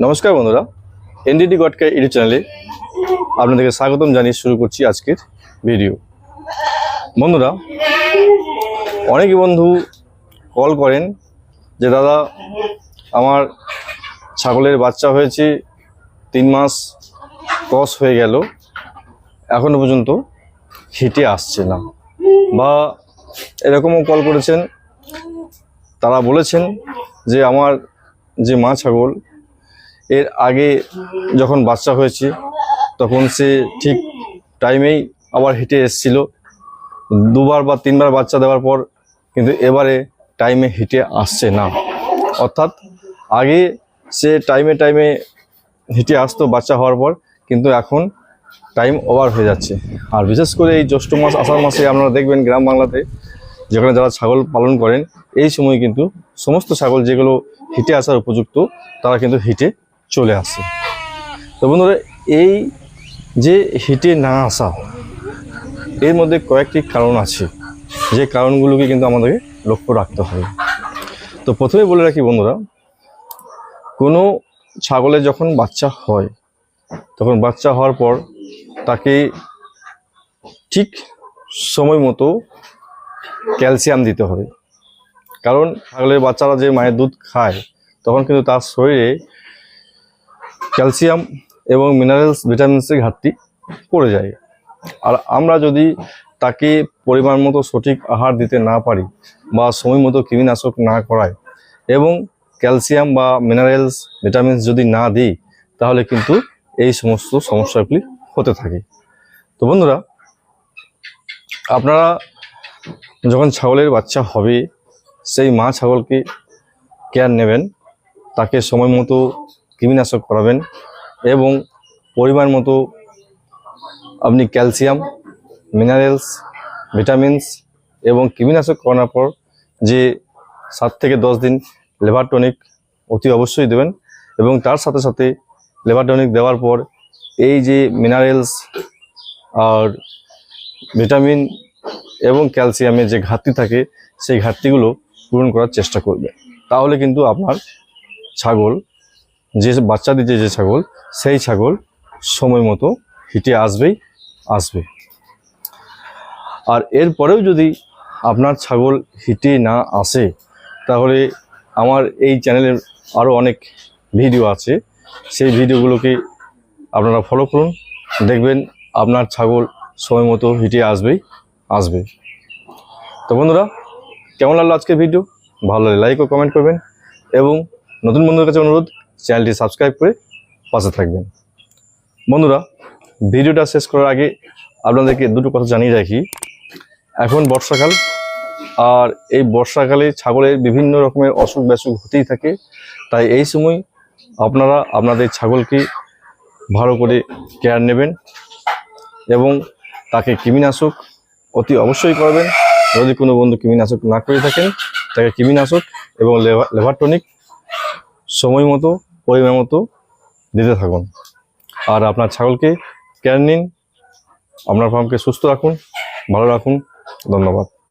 নমস্কার বন্ধুরা NDD গটকা YouTube চ্যানেলে আপনাদেরকে স্বাগতম জানিয়ে শুরু করছি আজকের ভিডিও। বন্ধুরা অনেকে বন্ধু কল করেন যে, দাদা, আমার ছাগলের বাচ্চা হয়েছে, তিন মাস ক্রস হয়ে গেল, এখনও পর্যন্ত হিটে আসছে না। বা এরকমও কল করেছেন, তারা বলেছেন যে, আমার যে মা ছাগল এর আগে যখন বাচ্চা হয়েছে, তখন সে ঠিক টাইমেই আবার হেঁটে এসছিল। দুবার বা তিনবার বাচ্চা দেওয়ার পর কিন্তু এবারে টাইমে হেঁটে আসছে না। অর্থাৎ আগে সে টাইমে টাইমে হেঁটে আসতো বাচ্চা হওয়ার পর, কিন্তু এখন টাইম ওভার হয়ে যাচ্ছে। আর বিশেষ করে এই জ্যৈষ্ঠ মাস, আষাঢ় মাসে আপনারা দেখবেন গ্রাম বাংলাতে যেখানে যারা ছাগল পালন করেন, এই সময় কিন্তু সমস্ত ছাগল যেগুলো হিটে আসার উপযুক্ত, তারা কিন্তু হিটে চলে আসে। তো বন্ধুরা, এই যে হিটে না আসা, এর মধ্যে কয়েকটি কারণ আছে। যে কারণগুলোকে কিন্তু আমাদেরকে লক্ষ্য রাখতে হবে। তো প্রথমে বলে রাখি বন্ধুরা, কোনো ছাগলের যখন বাচ্চা হয়, তখন বাচ্চা হওয়ার পর তাকে ঠিক সময় মতো ক্যালসিয়াম দিতে হবে। কারণ ছাগলের বাচ্চারা যে মায়ের দুধ খায়, তখন কিন্তু তার শরীরে ক্যালসিয়াম এবং মিনারেলস ভিটামিনসের ঘাটতি পড়ে যায়। আর আমরা যদি তাকে পরিমাণ মতো সঠিক আহার দিতে না পারি বা সময় মতো কৃমিনাশক না করাই এবং ক্যালসিয়াম বা মিনারেলস ভিটামিনস যদি না দিই, তাহলে কিন্তু এই সমস্ত সমস্যাগুলি হতে থাকে। তো বন্ধুরা, আপনারা যখন ছাগলের বাচ্চা হবে, সেই মা ছাগলকে কেয়ার নেবেন। তাকে সময় মতো কৃমিনাশক করাবেন এবং পরিমাণ মতো আপনি ক্যালসিয়াম, মিনারেলস, ভিটামিনস এবং কৃমিনাশক করানোর পর যে সাত থেকে দশ দিন লেবার টনিক অতি অবশ্যই দেবেন এবং তার সাথে সাথে লেবার টনিক দেওয়ার পর এই যে মিনারেলস আর ভিটামিন এবং ক্যালসিয়ামের যে ঘাটতি থাকে সেই ঘাটতিগুলো পূরণ করার চেষ্টা করবে। তাহলে কিন্তু আপনার ছাগল যে বাচ্চা দিতে যে ছাগল, সেই ছাগল সময় মতো হিটে আসবেই, আসবে। আর এরপরেও যদি আপনার ছাগল হিটে না আসে, তাহলে আমার এই চ্যানেলের আরও অনেক ভিডিও আছে। সেই ভিডিওগুলোকে আপনারা ফলো করুন, দেখবেন আপনার ছাগল সময় মতো হিটে আসবেই, আসবে। তো বন্ধুরা, কেমন লাগল আজকের ভিডিও? ভালো লাগলে লাইক ও কমেন্ট করবেন। এবং নতুন বন্ধুদের কাছে অনুরোধ চ্যানেলটি সাবস্ক্রাইব করে পাশে থাকবেন। বন্ধুরা, ভিডিওটা শেষ করার আগে আপনাদেরকে দুটো কথা জানিয়ে রাখি। এখন বর্ষাকাল, আর এই বর্ষাকালে ছাগলের বিভিন্ন রকমের অসুখ ব্যাসুখ হতেই থাকে। তাই এই সময় আপনারা আপনাদের ছাগলকে ভালো করে কেয়ার নেবেন এবং তাকে কৃমিনাশক অতি অবশ্যই করবেন। যদি কোনো বন্ধু কৃমিনাশক না করে থাকেন, তাকে কৃমিনাশক এবং লেভা- লেভার টনিক সময় মতো পরিমাণ মতো দিতে থাকুন। আর আপনার ছাগলকে কেয়ার নিন। আপনার ফার্মকে সুস্থ রাখুন, ভালো রাখুন। ধন্যবাদ।